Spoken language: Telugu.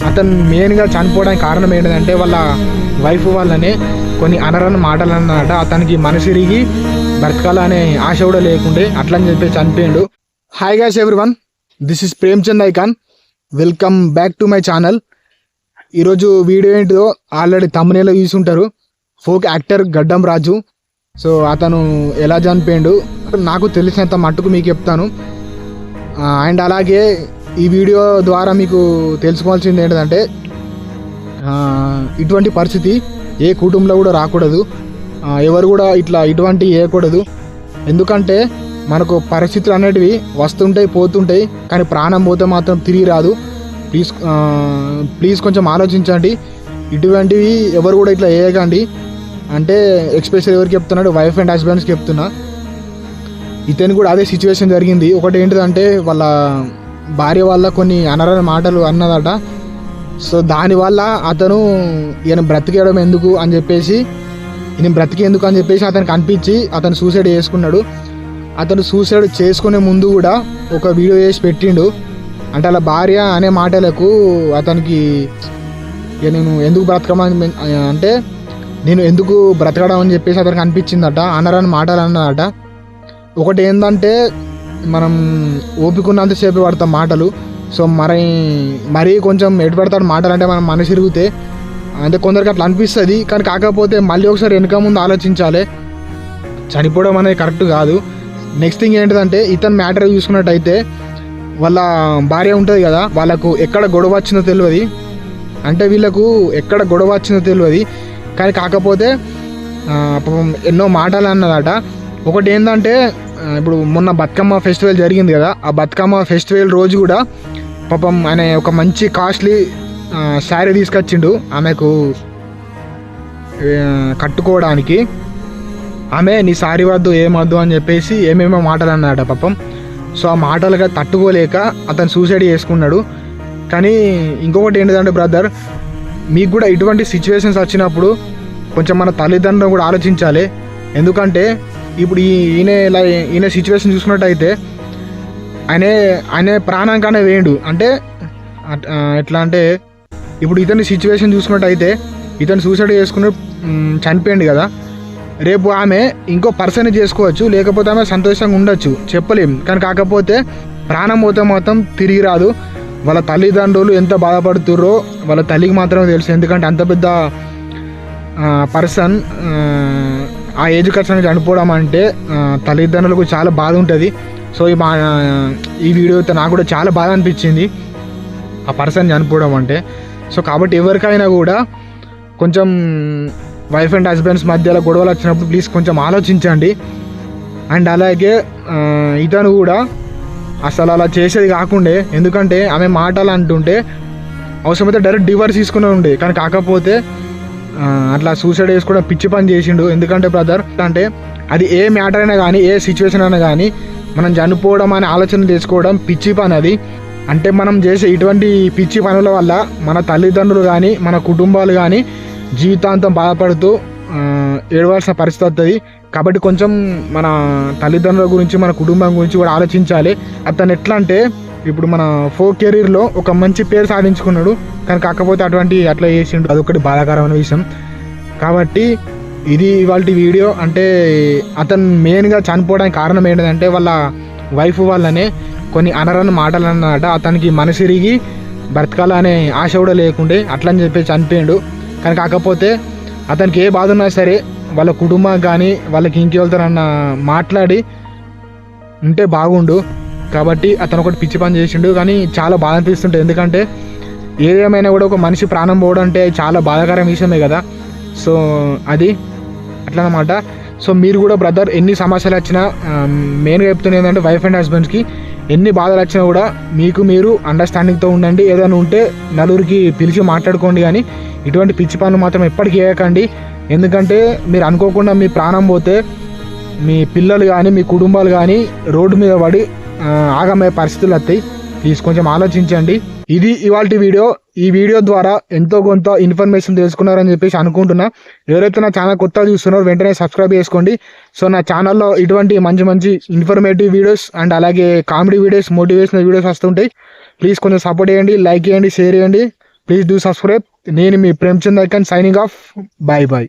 అతను మెయిన్గా చనిపోవడానికి కారణం ఏంటంటే వాళ్ళ వైఫ్ వాళ్ళనే కొన్ని అనరని మాటలు అన్నమాట అతనికి మనసిరిగి బ్రతకాలనే ఆశ కూడా లేకుండే అట్లా అని చెప్పి చనిపోయాడు. Hi guys one this is Premchand icon welcome back to my channel ఈరోజు వీడియో ఏంటిదో ఆల్రెడీ తమ్మునేలో చూసుంటారు. ఫోక్ యాక్టర్ గడ్డం రాజు. సో అతను ఎలా చనిపోయాడు? నాకు తెలిసినంత మట్టుకు మీకు చెప్తాను. అండ్ అలాగే ఈ వీడియో ద్వారా మీకు తెలుసుకోవాల్సింది ఏంటంటే ఇటువంటి పరిస్థితి ఏ కుటుంబంలో కూడా రాకూడదు. ఎవరు కూడా ఇట్లా ఇటువంటి వేయకూడదు ఎందుకంటే మనకు పరిస్థితులు అనేటివి వస్తుంటాయి పోతుంటాయి కానీ ప్రాణం పోతే మాత్రం తిరిగి రాదు. ప్లీజ్ ప్లీజ్ కొంచెం ఆలోచించండి. ఇటువంటివి ఎవరు కూడా ఇట్లా వేయకండి అంటే ఎక్స్పెషల్ ఎవరికి చెప్తున్నాడు? వైఫ్ అండ్ హస్బెండ్స్కి చెప్తున్నా. ఇతను కూడా అదే సిచ్యువేషన్ జరిగింది. ఒకటి ఏంటిదంటే వాళ్ళ భార్య వల్ల కొన్ని అనరని మాటలు అన్నదట. సో దానివల్ల అతను ఈయన బ్రతికేయడం ఎందుకు అని చెప్పేసి ఈయన బ్రతికేందుకు అని చెప్పేసి అతనికి అనిపించి అతను సూసైడ్ చేసుకున్నాడు. అతను సూసైడ్ చేసుకునే ముందు కూడా ఒక వీడియో చేసి పెట్టిండు. అంటే అలా భార్య అనే మాటలకు అతనికి ఇక నేను ఎందుకు బ్రతకమని అంటే నేను ఎందుకు బ్రతకడం అని చెప్పేసి అతనికి అనిపించిందట అనరని మాటలు అన్నదట. ఒకటి ఏంటంటే మనం ఓపికన్నంతసేపు పడతాం మాటలు. సో మరి మరీ కొంచెం ఎటు పడతాడు మాటలు అంటే మనం మనసు తిరిగితే అంటే కొందరికి అట్లా అనిపిస్తుంది. కానీ కాకపోతే మళ్ళీ ఒకసారి వెనక ముందు ఆలోచించాలి. చనిపోవడం అనేది కరెక్ట్ కాదు. నెక్స్ట్ థింగ్ ఏంటిదంటే ఇతను మ్యాటర్ చూసుకున్నట్టయితే వాళ్ళ భార్య ఉంటుంది కదా వాళ్ళకు ఎక్కడ గొడవ వచ్చిందో తెలియదు అంటే వీళ్ళకు ఎక్కడ గొడవ వచ్చిందో తెలియదు కానీ కాకపోతే పాపం ఎన్నో మాటలు అన్నదట. ఒకటి ఏంటంటే ఇప్పుడు మొన్న బతుకమ్మ ఫెస్టివల్ జరిగింది కదా ఆ బతుకమ్మ ఫెస్టివల్ రోజు కూడా పాపం ఆయన ఒక మంచి కాస్ట్లీ శారీ తీసుకొచ్చిండు. ఆమెకు కట్టుకోవడానికి. ఆమె నీ సారీ వద్దు ఏమద్దు అని చెప్పేసి ఏమేమో మాటలు అన్నాడట పాపం. సో ఆ మాటలుగా తట్టుకోలేక అతను సూసైడ్ చేసుకున్నాడు. కానీ ఇంకొకటి ఏంటిదంటే బ్రదర్ మీకు కూడా ఇటువంటి సిచ్యువేషన్స్ వచ్చినప్పుడు కొంచెం మన తల్లిదండ్రులు కూడా ఆలోచించాలి. ఎందుకంటే ఇప్పుడు ఈ ఈయన ఇలా ఈయన సిచ్యువేషన్ చూసుకున్నట్టయితే ఆయన ఆయన ప్రాణానికనే వేయండు. అంటే అట్- ఎట్లా అంటే ఇప్పుడు ఇతని సిచ్యువేషన్ చూసుకున్నట్టయితే ఇతను సూసైడ్ చేసుకుని చనిపోయింది కదా. రేపు ఆమె ఇంకో పర్సన్ చేసుకోవచ్చు లేకపోతే ఆమె సంతోషంగా ఉండొచ్చు చెప్పలేం. కానీ కాకపోతే ప్రాణం పోతే మాత్రం తిరిగి రాదు. వాళ్ళ తల్లిదండ్రులు ఎంత బాధపడుతుర్రో వాళ్ళ తల్లికి మాత్రమే తెలుసు. ఎందుకంటే అంత పెద్ద పర్సన్ ఆ ఏజ్ ఖర్చు చనిపోవడం అంటే తల్లిదండ్రులకు చాలా బాధ ఉంటుంది. సో ఈ మా ఈ వీడియో నాకు కూడా చాలా బాధ అనిపించింది. ఆ పర్సన్ చనిపోవడం అంటే. సో కాబట్టి ఎవరికైనా కూడా కొంచెం వైఫ్ అండ్ హస్బెండ్స్ మధ్యలో గొడవలు వచ్చినప్పుడు ప్లీజ్ కొంచెం ఆలోచించండి. అండ్ అలాగే ఇతను కూడా అసలు అలా చేసేది కాకుండే. ఎందుకంటే ఆమె మాటలు అంటుంటే అవసరమైతే డైరెక్ట్ డివర్స్ తీసుకునే ఉండే. కానీ కాకపోతే అట్లా సూసైడ్ చేసుకోవడం పిచ్చి పని చేసిండు. ఎందుకంటే బ్రదర్ అంటే అది ఏ మ్యాటర్ అయినా కానీ ఏ సిచ్యువేషన్ అయినా కానీ మనం చనిపోవడం అనే ఆలోచన చేసుకోవడం పిచ్చి పని అది. అంటే మనం చేసే ఇటువంటి పిచ్చి పనుల వల్ల మన తల్లిదండ్రులు కానీ మన కుటుంబాలు కానీ జీవితాంతం బాధపడుతూ ఏడవలసిన పరిస్థితి వస్తుంది కాబట్టి కొంచెం మన తల్లిదండ్రుల గురించి మన కుటుంబం గురించి కూడా ఆలోచించాలి. అతను ఎట్లా అంటే ఇప్పుడు మన ఫోక్ కెరీర్లో ఒక మంచి పేరు సాధించుకున్నాడు. కానీ కాకపోతే అటువంటి అట్లా చేసిండు. అదొకటి బాధాకరమైన విషయం. కాబట్టి ఇది ఇవాళ వీడియో. అంటే అతను మెయిన్గా చనిపోవడానికి కారణం ఏంటంటే వాళ్ళ వైఫ్ వాళ్ళనే కొన్ని అనరని మాటలు అన్నమాట అతనికి మనసిరిగి బ్రతకాలనే ఆశ కూడా లేకుండే అట్లని చెప్పి చనిపోయాడు. కానీ కాకపోతే అతనికి ఏ బాధ ఉన్నా సరే వాళ్ళ కుటుంబం కానీ వాళ్ళకి ఇంకెళ్తారన్న మాట్లాడి ఉంటే బాగుండు. కాబట్టి అతను ఒకటి పిచ్చి పని చేసిండు కానీ చాలా బాధ అనిపిస్తుంటుంది ఎందుకంటే ఏదేమైనా కూడా ఒక మనిషి ప్రాణం పోవడం అంటే చాలా బాధాకరం విషయమే కదా. సో అది అట్లా అనమాట సో మీరు కూడా బ్రదర్ ఎన్ని సమస్యలు వచ్చినా మెయిన్గా చెప్తున్నా ఏంటంటే వైఫ్ అండ్ హస్బెండ్స్కి ఎన్ని బాధలు వచ్చినా కూడా మీకు మీరు అండర్స్టాండింగ్తో ఉండండి. ఏదైనా ఉంటే నలుగురికి పిలిచి మాట్లాడుకోండి కానీ ఇటువంటి పిచ్చి పనులు మాత్రం ఎప్పటికీ చేయకండి. ఎందుకంటే మీరు అనుకోకుండా మీ ప్రాణం పోతే మీ పిల్లలు కానీ మీ కుటుంబాలు కానీ రోడ్డు మీద పడి ఆగమయ్యే పరిస్థితులు వస్తాయి. ప్లీజ్ కొంచెం ఆలోచించండి. ఇది ఇవాళ వీడియో. ఈ వీడియో ద్వారా ఎంతో కొంత ఇన్ఫర్మేషన్ తెలుసుకున్నారని చెప్పేసి అనుకుంటున్నా. ఎవరైతే నా ఛానల్ కొత్తగా చూస్తున్నారో వెంటనే సబ్స్క్రైబ్ చేసుకోండి. సో నా ఛానల్లో ఇటువంటి మంచి మంచి ఇన్ఫర్మేటివ్ వీడియోస్ అండ్ అలాగే కామెడీ వీడియోస్ మోటివేషనల్ వీడియోస్ వస్తుంటాయి ప్లీజ్ కొంచెం సపోర్ట్ చేయండి లైక్ చేయండి షేర్ చేయండి. ప్లీజ్ డూ సబ్స్క్రైబ్ నేను మీ Premchand icon signing off bye bye